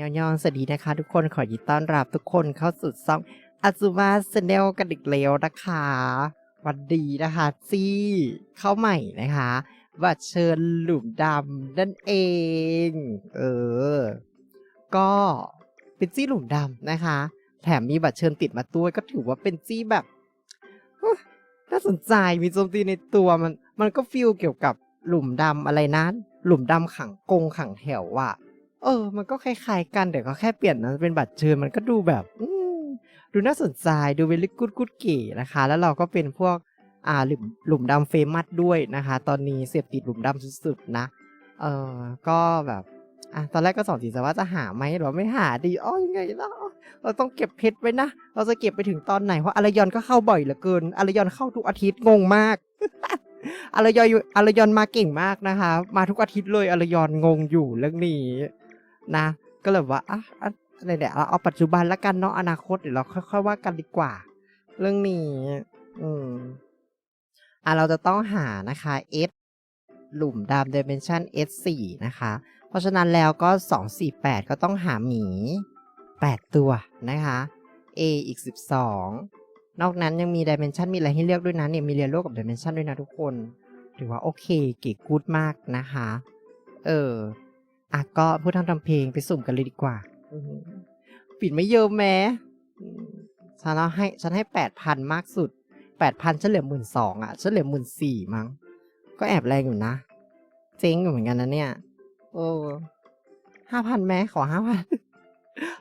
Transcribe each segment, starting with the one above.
ยองยองสวัสดีนะคะ ทุกคนขอยินต้อนรับทุกคนเข้าสู่ซ่องอาซูมาสเนลกันอีกแล้วนะคะวันดีนะคะซี่เข้าใหม่นะคะบัตรเชิญหลุมดำนั่นเอง เออ ก็เป็นจี้หลุมดำนะคะ แถมมีบัตรเชิญติดมาด้วก็ถือว่าเป็นจี้แบบน่าสนใจมีโจมตีในตัวมัน มันก็ฟีลเกี่ยวกับหลุมดำอะไรนั้น หลุมดำขังกงขังแถวว่ะ เออ มันก็คล้ายๆกันแต่ก็แค่เปลี่ยนนะเป็นบัตรเชิญมันก็ดูแบบดูน่าสนใจดูเวลิกูดกูดเก๋นะคะ แล้วเราก็เป็นพวกอ่าหลุมหลุมดำเฟมัสด้วยนะคะ ตอนนี้เสพติดหลุมดำสุดๆนะ เออก็แบบอะตอนแรกก็สอนสีสว่าจะหาไหมเราไม่หาดีอ้อยังไงล่ะเราต้องเก็บเพชรไว้นะ เราจะเก็บไปถึงตอนไหน เพราะอารยอนก็เข้าบ่อยเหลือเกินอารยอนเข้าทุกอาทิตย์งงมากอารยอนอยู่อารยอนมาเก่งมากนะคะ มาทุกอาทิตย์เลยอารยอนงงอยู่เรื่องนี้ นะ ก็เลยว่าอะอะไรเนี่ยเราเอาปัจจุบันแล้วกันเนาะอนาคตเดี๋ยวเราค่อยๆว่ากันดีกว่า เรื่องนี้ อืมอะเราจะต้องหานะคะ S หลุมดำ dimension S 4นะคะ เพราะฉะนั้นแล้วก็ 248 ก็ต้องหาหมี 8 ตัวนะคะ A อีก 12 นอกนั้นยังมี dimension มีอะไรให้เลือกด้วยนะเนี่ยมีเรียนโลกกับ dimension ด้วยนะทุกคน ถือว่าโอเคเก๋กูดมากนะคะ เออ อะก็พูดทำทำเพลงไปสุ่มกันเลยดีกว่าอือหือปิดไม่เยอะแม้อืมฉันเอาให้ฉันให้8,000มากสุด8,000ฉันเหลือหมื่นสองอะฉันเหลือหมื่นสี่มั้ง ก็แอบแรงอยู่นะ เจ๊งอยู่เหมือนกันนะเนี่ย โอ้ห้าพันแม้ขอห้าพัน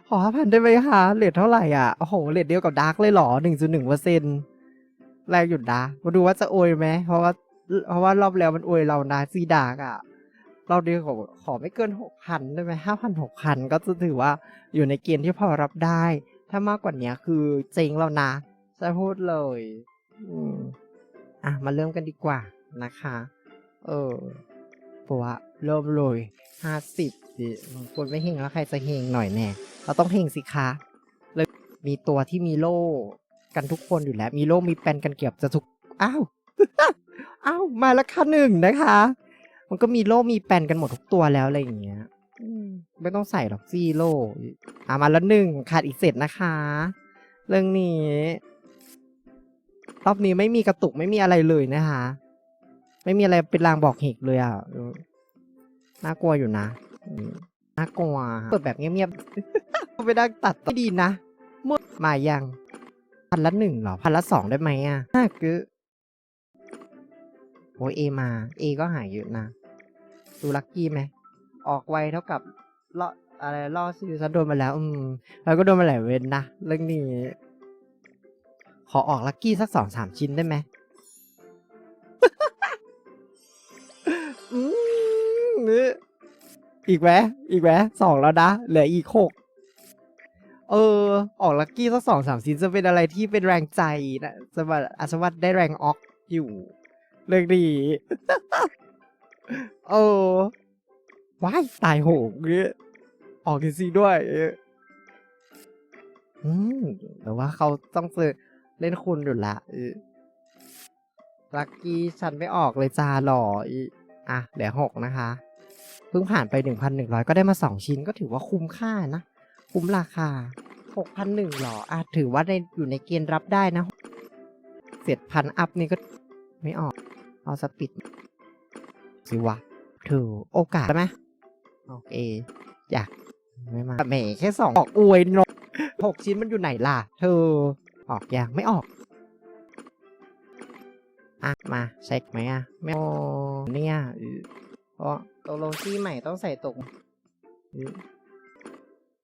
ขอห้าพันได้ไหมคะเลทเท่าไหร่อะ โอ้โหเลทเดียวกับดาร์กเลยเหรอหนึ่งจุดหนึ่งเปอร์เซ็นแรงอยู่นะมาดูว่าจะอวยไหมเพราะว่า เพราะว่ารอบแล้วมันอวยเรานะซีดาร์กอะ เราเดียวขอขอไม่เกินหกพันได้ไหมห้าพันหกพันก็จะถือว่าอยู่ในเกณฑ์ที่พอรับได้ ถ้ามากกว่านี้คือเจ๊งแล้วนะจะพูดเลยอืมอะมาเริ่มกันดีกว่านะคะ เออปัวเริ่มเลยห้าสิบดิคนไม่เฮงแล้วใครจะเฮงหน่อยแน่เราต้องเฮงสิคะเลยมีตัวที่มีโล่กันทุกคนอยู่แล้ว มีโล่มีแปนกันเกือบจะทุกอ้าวอ้าวมาแล้วค่ะหนึ่งนะคะ มันก็มีโล่มีแปนกันหมดทุกตัวแล้วอะไรอย่างเงี้ยอืมไม่ต้องใส่หรอกซี่โล่อะมาแล้วหนึ่งขาดอีกเสร็จนะคะ เรื่องนี้รอบนี้ไม่มีกระตุกไม่มีอะไรเลยนะคะ ไม่มีอะไรเป็นลางบอกเหตุเลยอะเออน่ากลัวอยู่นะอืมน่ากลัวเปิดแบบเงียบๆไปดังตัดต่อดีนะหมดมายัง พันละหนึ่งเหรอ พันละสองได้ไหมอะน่าคือโอ้ยเอมา เอก็หายเยอะนะ ดูลักกี้ไหมออกไวเท่ากับล่ออะไรล่อซิลซันโดนมาแล้ว อืมแล้วก็โดนมาหลายเวนนะเรื่องนี้ ขอออกลักกี้สักสองสามชิ้นได้ไหมอืมนี่อีกไหมอีกไหมสองแล้วนะเหลืออีกหกเออ ออกลักกี้สักสองสามชิ้นจะเป็นอะไรที่เป็นแรงใจนะจะว่าอาจจะว่าได้แรงออกอยู่ เรื่องดี เออว้ายตายโหงเนี่ยออกจริงๆด้วยอืมแต่ว่าเขาต้องเจอเล่นคุณอยู่ละลักกี้ฉันไม่ออกเลยจ้าหล่ออีอะเหลือหกนะคะ เพิ่งผ่านไปหนึ่งพันหนึ่งร้อยก็ได้มาสองชิ้นก็ถือว่าคุ้มค่านะ คุ้มราคาหกพันหนึ่งหรออะถือว่าในอยู่ในเกณฑ์รับได้นะเจ็ดพันอัพนี่ก็ไม่ออก เอาสปิด สิวะถือโอกาสได้ไหมโอเคอยากไม่มาแหมแค่สองออกอวยนอหกชิ้นมันอยู่ไหนล่ะ เธอ ออกยังไม่ออก อะ มาเช็คไหมอะ ไม่โอ้เนี่ยเออเพราะตกลงที่ใหม่ต้องใส่ตกเออ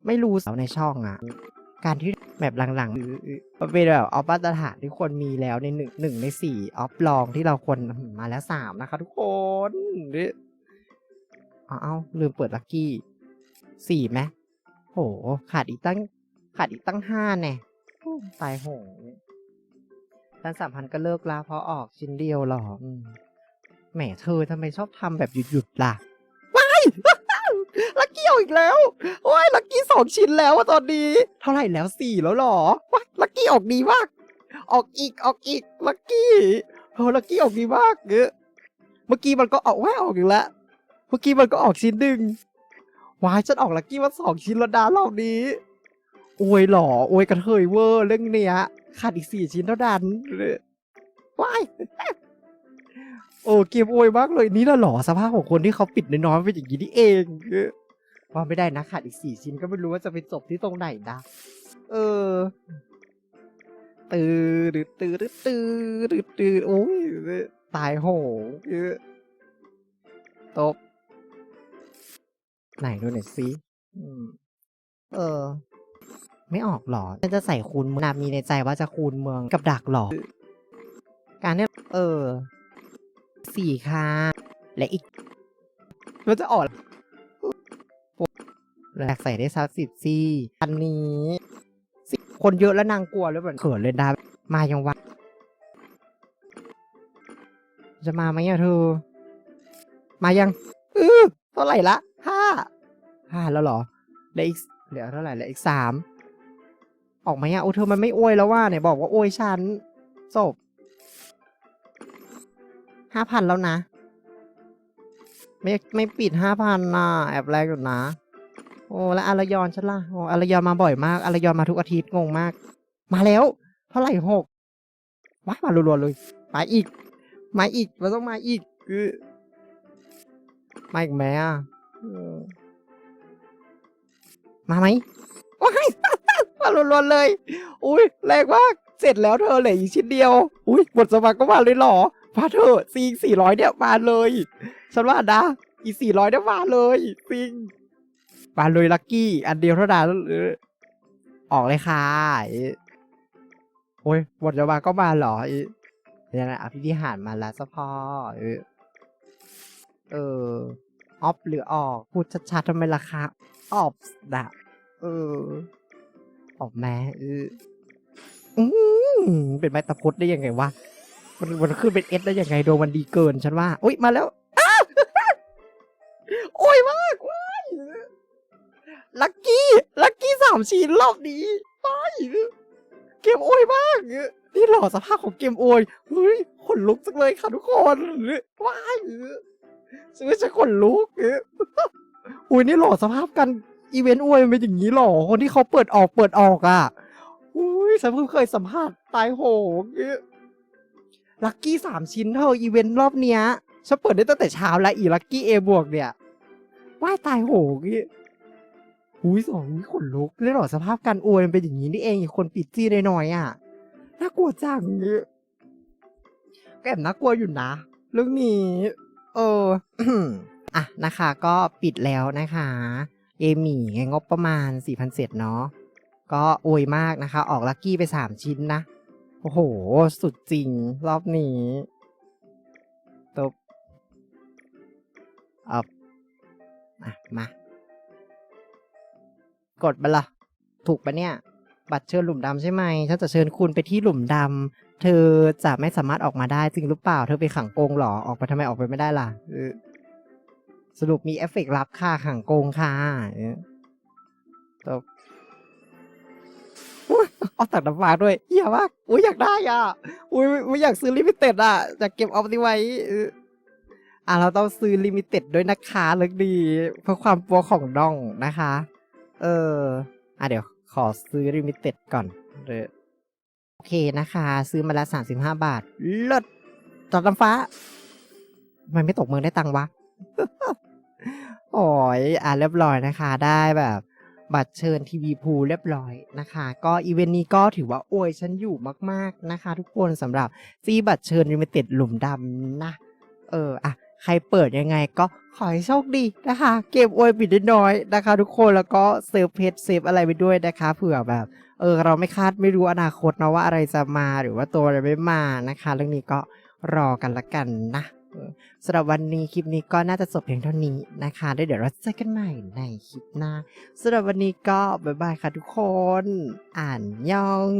ไม่รู้เสาในช่องอะ การที่แบบหลังๆหรือมันเป็นแบบออฟมาตรฐานที่ควรมีแล้วในหนึ่งหนึ่งในสี่ออฟลองที่เราควรมาแล้วสามนะคะทุกคนหรือเอาเอาลืมเปิดลักกี้สี่ไหมโห ขาดอีกตั้ง ขาดอีกตั้งห้าแน่ตายโหงดันสามพันก็เลิกละเพราะออกชิ้นเดียวหรอแหมเธอทำไมชอบทำแบบหยุดๆล่ะ กกี้เอาอีกแล้วโอ้ยลักกี้สองชิ้นแล้วอะตอนนี้ เท่าไหร่แล้วสี่แล้วหรอว้ายลักกี้ออกดีมาก ออกอีกออกอีกลักกี้เออลักกี้ออกดีมากเออเมื่อกี้มันก็ออกแว่ออกอีกแล้วเมื่อกี้มันก็ออกชิ้นหนึ่งวายฉันออกลักกี้มาสองชิ้นแล้วดารอบนี้อวยหล่ออวยกระเทยเวอร์เรื่องเนี้ยขาดอีกสี่ชิ้นเท่านั้นว้ายโอ้เกมอวยมากเลยนี่น่ะหล่อสภาพของคนที่เขาปิดน้อยๆเป็นอย่างนี้นี่เองเออ ว่าไม่ได้นะขาดอีกสี่ชิ้นก็ไม่รู้ว่าจะไปจบที่ตรงไหนนะ เออ ตื่นตื่นตื่นตื่นตื่นโอ้ยตายโหงเออตบ ไหนดูหน่อยสิเออ ไม่ออกหรอฉันจะใส่คูณเมืองนามีในใจว่าจะคูณเมืองกับดักหรอ การเนี่ยเออ สี่ค่ะและอีก มันจะออก แลกใส่ได้สักสิบสี่อันนี้สิคนเยอะแล้วนางกลัวแล้วแบบเขินเลยดามายังวะจะมาไหมอะเธอ มายังเออเท่าไหร่ละห้าห้าแล้วเหรอเหลืออีกเหลือเท่าไหร่เหลืออีกสามออกไหมอะโอ้เธอมันไม่อวยแล้วว่าเนี่ยบอกว่าอวยฉันจบห้าพันแล้วนะ ไม่ไม่ปิดห้าพันนะแอบแรกอยู่นะโอ้แล้วอารยอนฉันล่ะโอ้อารยอนมาบ่อยมากอารยอนมาทุกอาทิตย์งงมาก มาแล้ว เท่าไหร่หกว้ายมารัวๆเลยมาอีก มาอีกมันต้องมาอีกคือมาอีกไหมอะเอมาไหมว้ายมารัวๆเลย อุ้ยแรงมากเสร็จแล้วเธอเหลืออีกชิ้นเดียว อุ้ยบทสมัครก็มาเลยหรอมาเธอะซีสี่ร้อยเนี่ยมาเลย ฉันว่านะอีสี่ร้อยเนี่ยมาเลยซิง มาเลยลักกี้ อันเดียวเท่านั้นออออกเลยค่ะเอ้ยโอ้ยบทสมัครก็มาเหรอเนี่ยนะอภิธิหารมาแล้วสะพอเออเออออฟหรือออกพูดชัดๆทำไมล่ะคะออฟนะเออออกแม้เอออืมเป็นไม้ตะพดได้ยังไงวะมันมันขึ้นเป็นเอสได้ยังไงดวงมันดีเกินฉันว่าอุ้ยมาแล้ว ลักกี้ ลักกี้สามชิ้นรอบนี้ว้ายเกมโอ้ยมากนี่หล่อสภาพของเกมโอยเฮ้ยขนลุกจังเลยค่ะทุกคนว้ายซื้อจะขนลุกอุ้ยนี่หล่อสภาพกันอีเวนต์อวยมันเป็นอย่างนี้หรอคนที่เขาเปิดออกเปิดออกอะอุ้ยฉันเพิ่งเคยสัมภาษณ์ตายโหงลักกี้สามชิ้นเธออีเวนต์รอบเนี้ยฉันเปิดได้ตั้งแต่เช้าแล้วอีลักกี้เอบวกเนี่ยว่ายตายโหง อุ้ยสองอุ๊ยขนลุกเลยหรอสภาพการอวยมันเป็นอย่างนี้นี่เองอีกคนปิดจี้หน่อยๆอะน่ากลัวจังเนี่ยแอบน่ากลัวอยู่นะ เรื่องนี้ เอออะนะคะ ก็ปิดแล้วนะคะ เอมี่ไงงบประมาณ4 0 0 0เศษเนาะก็โอยมากนะคะ ออกลักกี้ไป 3 ชิ้นนะ โอ้โห สุดจริงรอบนี้ตบอับอะ มา กดไปละถูกปะเนี่ย บัตรเชิญหลุมดำใช่ไหมฉันจะเชิญคุณไปที่หลุมดำเธอจะไม่สามารถออกมาได้จริงหรือเปล่า เธอไปขังกงหรอออกไปทำไมออกไปไม่ได้ล่ะสรุปมีเอฟเฟกต์ลับค่ะขังกงค่ะเออจบอุ๊ยเอาตักน้ำฟ้าด้วยเหี้ยมากอุ้ยอยากได้อะอุ้ยไม่อยากซื้อลิมิเต็ดอะอยากเก็บเอาไปไว้อออะเราต้องซื้อลิมิเต็ดด้วยนะคะเลิกดี เพื่อความปัวของน้องนะคะ เออ อะเดี๋ยวขอซื้อลิมิเต็ดก่อนเออโอเคนะคะ ซื้อมาล้วสามสิบห้าบาทลิศตัดน้ำฟ้า มันไม่ตกเมืองได้ตังวะ โอ้ยอะเรียบร้อยนะคะ ได้แบบ บัตรเชิญทีวีพูเรียบร้อยนะคะ ก็อีเวนต์นี้ก็ถือว่าอ้ยฉันอยู่มาก ๆนะคะ ทุกคนสำหรับซีบัตรเชิญลิมิเต็ดหลุมดำนะ เอออะ ใครเปิดยังไงก็ขอให้โชคดีนะคะ เกมโอยปิดน้อยนะคะ ทุกคนแล้วก็เซฟเพจเซฟอะไรไปด้วยนะคะเผื่อแบบ เออ เราไม่คาดไม่รู้อนาคตนะว่าอะไรจะมาหรือว่าตัวอะไรไม่มานะคะ เรื่องนี้ก็รอกันละกันนะสำหรับวันนี้คลิปนี้ก็น่าจะจบเพียงเท่านี้นะคะเดี๋ยวเราเจอกันใหม่ในคลิปหน้าสำหรับวันนี้ก็บ๊ายบายค่ะทุกคน อ่านยอง